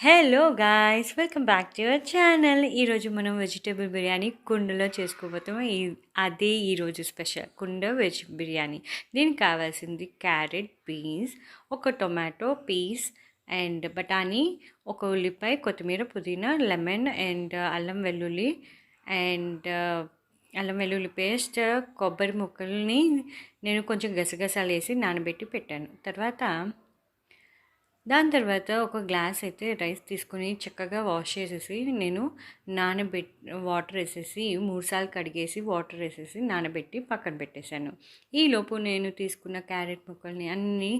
Hello guys welcome back to your channel ఈరోజు మనం vegetable biryani కుండలో చేసుకోబోతాం ఈ అదే ఈరోజు స్పెషల్ కుండ వెజ్ బిర్యానీ. దీనికి కావాల్సింది క్యారెట్ బీన్స్ ఒక టొమాటో పీస్ అండ్ బఠానీ ఒక ఉల్లిపాయ కొత్తిమీర పుదీనా లెమన్ అండ్ అల్లం వెల్లుల్లి అండ్ uh, అల్లం వెల్లుల్లి పేస్ట్ కొబ్బరి ముక్కల్ని నేను కొంచెం గసగసాలు వేసి నానబెట్టి పెట్టాను. తర్వాత దాని తర్వాత ఒక గ్లాస్ అయితే రైస్ తీసుకుని చక్కగా వాష్ చేసేసి నేను నానబెట్ వాటర్ వేసేసి మూడుసార్లు కడిగేసి వాటర్ వేసేసి నానబెట్టి పక్కన పెట్టేశాను. ఈలోపు నేను తీసుకున్న క్యారెట్ ముక్కల్ని అన్నీ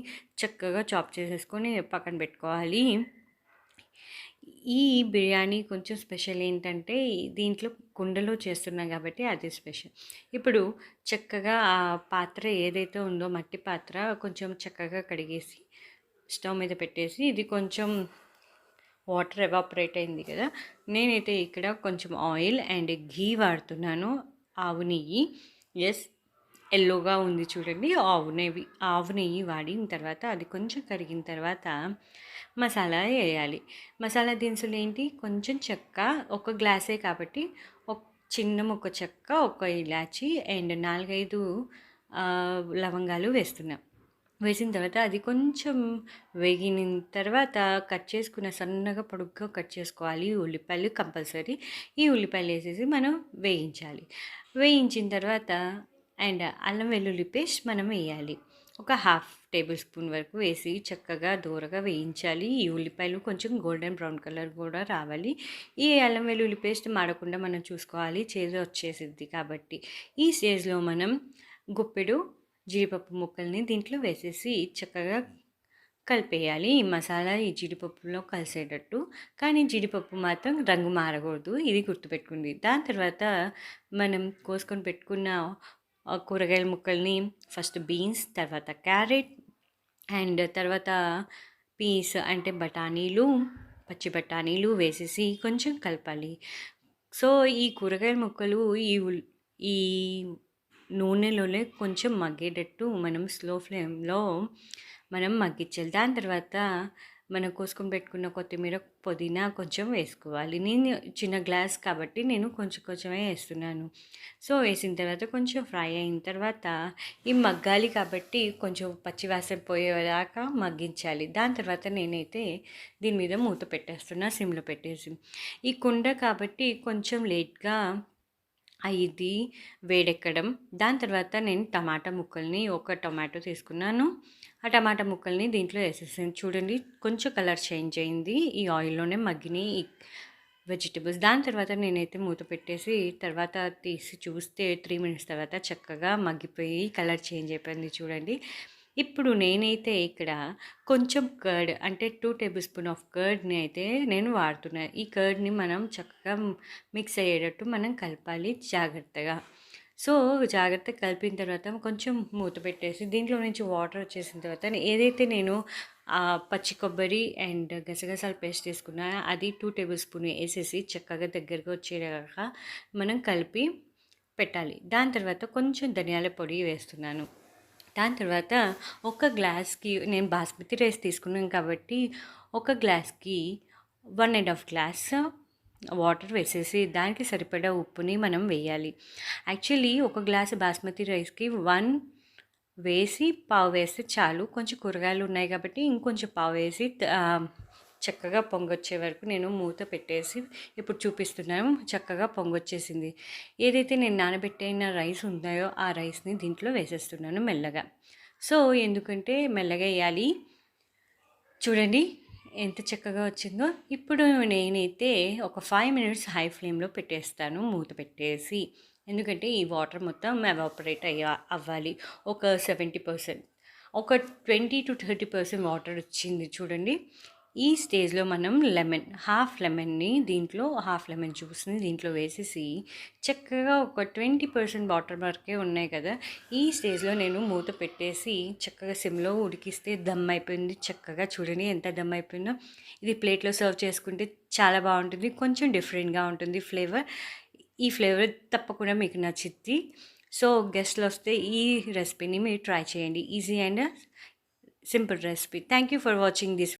చక్కగా చాప్ చేసేసుకొని పక్కన పెట్టుకోవాలి. ఈ బిర్యానీ కొంచెం స్పెషల్ ఏంటంటే దీంట్లో కుండలో చేస్తున్నాం కాబట్టి అది స్పెషల్. ఇప్పుడు చక్కగా ఆ పాత్ర ఏదైతే ఉందో మట్టి పాత్ర కొంచెం చక్కగా కడిగేసి స్టవ్ మీద పెట్టేసి ఇది కొంచెం వాటర్ ఎవాపరేట్ అయింది కదా. నేనైతే ఇక్కడ కొంచెం ఆయిల్ అండ్ ఘీ వాడుతున్నాను. ఆవు నెయ్యి. ఎస్ ఎల్లోగా ఉంది చూడండి. ఆవు నెయ్యి ఆవు నెయ్యి వాడిన తర్వాత అది కొంచెం కరిగిన తర్వాత మసాలా వేయాలి. మసాలా దినుసులు ఏంటి? కొంచెం చెక్క ఒక గ్లాసే కాబట్టి ఒక చిన్న ముక్క చెక్క ఒక ఇలాచి అండ్ నాలుగైదు లవంగాలు వేస్తున్నాం. వేసిన తర్వాత అది కొంచెం వేగిన తర్వాత కట్ చేసుకున్న సన్నగా పొడుగ్గా కట్ చేసుకోవాలి. ఈ ఉల్లిపాయలు కంపల్సరీ. ఈ ఉల్లిపాయలు వేసేసి మనం వేయించాలి. వేయించిన తర్వాత అండ్ అల్లం వెల్లుల్లి పేస్ట్ మనం వేయాలి. ఒక హాఫ్ టేబుల్ స్పూన్ వరకు వేసి చక్కగా దూరగా వేయించాలి. ఈ ఉల్లిపాయలు కొంచెం గోల్డెన్ బ్రౌన్ కలర్ కూడా రావాలి. ఈ అల్లం వెల్లుల్లి పేస్ట్ మాడకుండా మనం చూసుకోవాలి. చేదు వచ్చేసిద్ది కాబట్టి. ఈ స్టేజ్లో మనం గుప్పెడు జీడిపప్పు ముక్కల్ని దీంట్లో వేసేసి చక్కగా కలిపేయాలి. ఈ మసాలా ఈ జీడిపప్పులో కలిసేటట్టు. కానీ జీడిపప్పు మాత్రం రంగు మారకూడదు. ఇది గుర్తుపెట్టుకుంది దాని తర్వాత మనం కోసుకొని పెట్టుకున్న కూరగాయల ముక్కల్ని ఫస్ట్ బీన్స్ తర్వాత క్యారెట్ అండ్ తర్వాత పీస్ అంటే బఠానీలు పచ్చి బఠానీలు వేసేసి కొంచెం కలపాలి. సో ఈ కూరగాయల ముక్కలు ఈ ఈ నూనెలోనే కొంచెం మగ్గేటట్టు మనం స్లో ఫ్లేమ్లో మనం మగ్గించాలి. దాని తర్వాత మనం కోసుకొని పెట్టుకున్న కొత్తిమీర పుదీనా కొంచెం వేసుకోవాలి. నేను చిన్న గ్లాస్ కాబట్టి నేను కొంచెం కొంచెమే వేస్తున్నాను. సో వేసిన తర్వాత కొంచెం ఫ్రై అయిన తర్వాత ఈ మగ్గాలి కాబట్టి కొంచెం పచ్చివాసన పోయేదాకా మగ్గించాలి. దాని తర్వాత నేనైతే దీని మీద మూత పెట్టేస్తున్నా సిమ్లో పెట్టేసి. ఈ కుండ కాబట్టి కొంచెం లేట్గా ఇది వేడెక్కడం. దాని తర్వాత నేను టమాటా ముక్కల్ని ఒక టమాటో తీసుకున్నాను. ఆ టమాటా ముక్కల్ని దీంట్లో వేసేసాను. చూడండి కొంచెం కలర్ చేంజ్ అయింది. ఈ ఆయిల్లోనే మగ్గినాయి ఈ వెజిటబుల్స్. దాని తర్వాత నేనైతే మూత పెట్టేసి తర్వాత తీసి చూస్తే త్రీ మినిట్స్ తర్వాత చక్కగా మగ్గిపోయి కలర్ చేంజ్ అయిపోయింది చూడండి. ఇప్పుడు నేనైతే ఇక్కడ కొంచెం కర్డ్ అంటే టూ టేబుల్ స్పూన్ ఆఫ్ కర్డ్ని అయితే నేను వాడుతున్నాను ఈ కర్డ్ని మనం చక్కగా మిక్స్ అయ్యేటట్టు మనం కలపాలి జాగ్రత్తగా. సో జాగ్రత్తగా కలిపిన తర్వాత కొంచెం మూత పెట్టేసి దీంట్లో నుంచి వాటర్ వచ్చేసిన తర్వాత ఏదైతే నేను పచ్చి కొబ్బరి అండ్ గసగసాల పేస్ట్ తీసుకున్నా అది టూ టేబుల్ స్పూన్ వేసేసి చక్కగా దగ్గరగా వచ్చేలాగా మనం కలిపి పెట్టాలి. దాని తర్వాత కొంచెం ధనియాల పొడి వేస్తున్నాను. దాని తర్వాత ఒక గ్లాస్కి నేను బాస్మతి రైస్ తీసుకున్నాను కాబట్టి ఒక గ్లాస్కి one and half glass water వేసేసి దానికి సరిపడా ఉప్పుని మనం వేయాలి. యాక్చువల్లీ ఒక గ్లాస్ బాస్మతి రైస్కి వన్ వేసి పావు వేస్తే చాలు. కొంచెం కూరగాయలు ఉన్నాయి కాబట్టి ఇంకొంచెం పావు వేసి చక్కగా పొంగొచ్చే వరకు నేను మూత పెట్టేసి ఇప్పుడు చూపిస్తున్నాను. చక్కగా పొంగొచ్చేసింది. ఏదైతే నేను నానబెట్టిన రైస్ ఉందాయో ఆ రైస్ని దీంట్లో వేసేస్తున్నాను మెల్లగా. సో ఎందుకంటే మెల్లగా వేయాలి. చూడండి ఎంత చక్కగా వచ్చిందో. ఇప్పుడు నేనైతే ఒక ఫైవ్ మినిట్స్ హై ఫ్లేమ్లో పెట్టేస్తాను మూత పెట్టేసి. ఎందుకంటే ఈ వాటర్ మొత్తం ఎవాపరేట్ అయ్యా అవ్వాలి. ఒక సెవెంటీ పర్సెంట్ ఒక twenty to thirty percent water వచ్చింది చూడండి. ఈ స్టేజ్లో మనం లెమన్ హాఫ్ లెమన్ని దీంట్లో హాఫ్ లెమన్ జ్యూస్ని దీంట్లో వేసేసి చక్కగా ఒక ట్వంటీ పర్సెంట్ వాటర్ వరకే ఉన్నాయి కదా ఈ స్టేజ్లో నేను మూత పెట్టేసి చక్కగా సిమ్లో ఉడికిస్తే దమ్ అయిపోయింది. చక్కగా చూడండి ఎంత దమ్ అయిపోయిందో. ఇది ప్లేట్లో సర్వ్ చేసుకుంటే చాలా బాగుంటుంది. కొంచెం డిఫరెంట్గా ఉంటుంది ఫ్లేవర్. ఈ ఫ్లేవర్ తప్పకుండా మీకు నచ్చింది సో గెస్ట్లు వస్తే ఈ రెసిపీని మీరు ట్రై చేయండి. Easy and simple recipe. Thank you for watching this